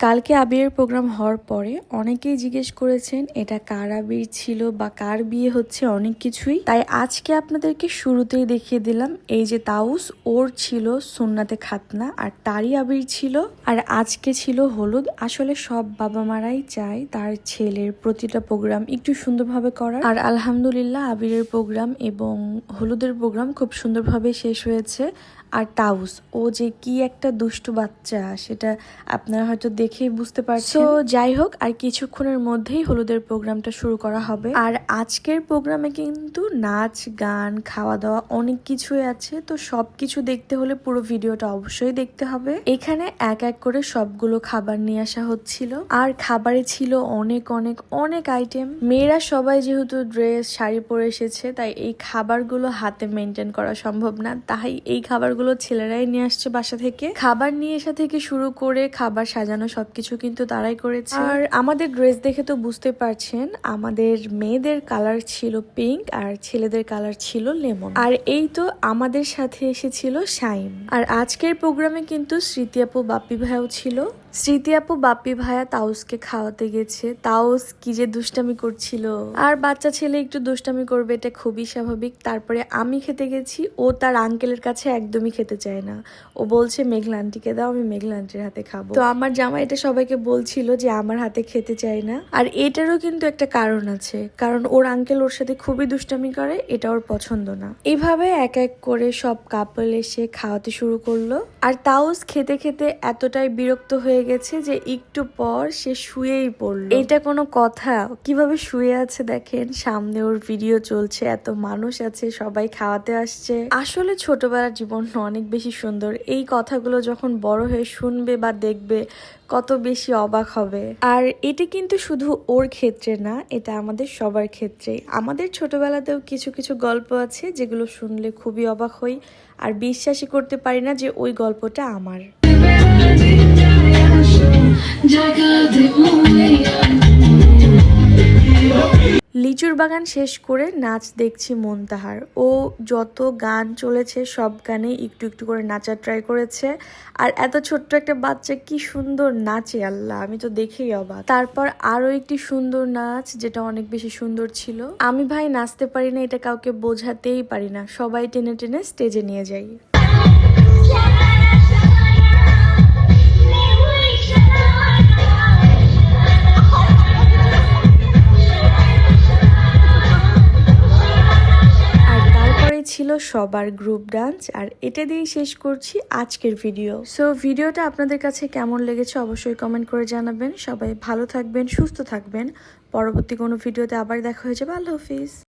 কালকে আবিরের প্রোগ্রাম হওয়ার পরে অনেকেই জিজ্ঞেস করেছেন, এটা কার আবির ছিল বা কার বিয়ে হচ্ছে, অনেক কিছুই। তাই আজকে আপনাদেরকে শুরুতেই দেখিয়ে দিলাম, এই যে তাউস, ওর ছিল সুন্নাতে খাতনা আর তারই আবির ছিল। আর আজকে ছিল হলুদ। আসলে সব বাবা মারাই চায় তার ছেলের প্রতিটা প্রোগ্রাম একটু সুন্দরভাবে করার। আর আলহামদুলিল্লাহ আবিরের প্রোগ্রাম এবং হলুদের প্রোগ্রাম খুব সুন্দরভাবে শেষ হয়েছে। আর তাউস, ও যে কি একটা দুষ্টু বাচ্চা, সেটা আপনারা হয়তো দেখেই বুঝতে পারছেন। তো যাই হোক আর কিছুক্ষণের মধ্যেই হলুদের প্রোগ্রামটা শুরু করা হবে। আর আজকের প্রোগ্রামে কিন্তু নাচ গান খাওয়া দাওয়া অনেক কিছুই আছে তো সব কিছু দেখতে হলে পুরো ভিডিওটা অবশ্যই দেখতে হবে। এখানে এক এক করে সবগুলো খাবার নিয়ে আসা হচ্ছিল। আর খাবারে ছিল অনেক অনেক অনেক আইটেম মেয়েরা সবাই যেহেতু ড্রেস শাড়ি পরে এসেছে তাই এই খাবারগুলো হাতে মেনটেন করা সম্ভব না। তাই এই খাবারগুলো ছেলেরাই নিয়ে আসছে বাসা থেকে। খাবার নিয়ে আসা থেকে শুরু করে খাবার সাজানো সবকিছু কিন্তু তারাই করেছে। আর আমাদের ড্রেস দেখে তো বুঝতে পারছেন, আমাদের মেয়েদের কালার ছিল পিঙ্ক আর ছেলেদের কালার ছিল লেমন আর এই তো আমাদের সাথে এসেছিল শাইম আর আজকের প্রোগ্রামে কিন্তু স্মৃতি আপু, বাপ্পি ভাইও ছিল। স্মৃতি আপু, বাপ্পি ভাইয়া তাউসকে খাওয়াতে গেছে। তাউস কি যে দুষ্টামি করছিল। আর বাচ্চা ছেলে একটু দুষ্টামি করবে, এটা খুবই স্বাভাবিক। তারপরে আমি খেতে গেছি, ও তার আঙ্কেলের কাছে একদমই খেতে চায় না। ও বলছে, মেঘলা আন্টিকে দাও, আমি মেঘলা আন্টির হাতে খাব। তো আমার জামা এটা সবাইকে বলছিল যে, আমার হাতে খেতে চায় না। আর এটারও কিন্তু একটা কারণ আছে। কারণ ওর আঙ্কেল ওর সাথে খুবই দুষ্টামি করে, এটা ওর পছন্দ না। এভাবে এক এক করে সব কাপল এসে খাওয়াতে শুরু করল। আর তাউস খেতে খেতে এতটাই বিরক্ত হয়ে গেছে যে একটু পর সে শুয়েই পড়ল। এটা কোনো কথা। কীভাবে শুয়ে আছে দেখেন? সামনে ওর ভিডিও চলছে, এত মানুষ আছে, সবাই খাওয়াতে আসছে। আসলে ছোটবেলার জীবন অনেক বেশি সুন্দর। এই কথাগুলো যখন বড় হয়ে শুনবে বা দেখবে, কত বেশি অবাক হবে। আর এটা কিন্তু শুধু ওর ক্ষেত্রে না, এটা আমাদের সবার ক্ষেত্রে। আমাদের ছোটবেলাতেও কিছু কিছু গল্প আছে যেগুলো শুনলে খুবই অবাক হই। আর বিশ্বাসই করতে পারি না যে ওই গল্পটা আমার। লিচুর বাগান শেষ করে নাচ দেখছি মন্তাহার। ও যত গান চলেছে, সব গানে একটু একটু করে নাচার ট্রাই করেছে। আর এত ছোট্ট একটা বাচ্চা, কি সুন্দর নাচে, আল্লাহ, আমি তো দেখেই অবাক। তারপর আরও একটি সুন্দর নাচ, যেটা অনেক বেশি সুন্দর ছিল। আমি ভাই নাচতে পারি না, এটা কাউকে বোঝাতেই পারি না। সবাই টেনে টেনে স্টেজে নিয়ে যাই। সবার গ্রুপ ডান্স আর এটা দিয়েই শেষ করছি আজকের ভিডিও সো ভিডিওটা আপনাদের কাছে কেমন লেগেছে অবশ্যই কমেন্ট করে জানাবেন। সবাই ভালো থাকবেন, সুস্থ থাকবেন। পরবর্তী কোনো ভিডিওতে আবার দেখা হয়ে যাবে। আল্লাহ হাফিজ।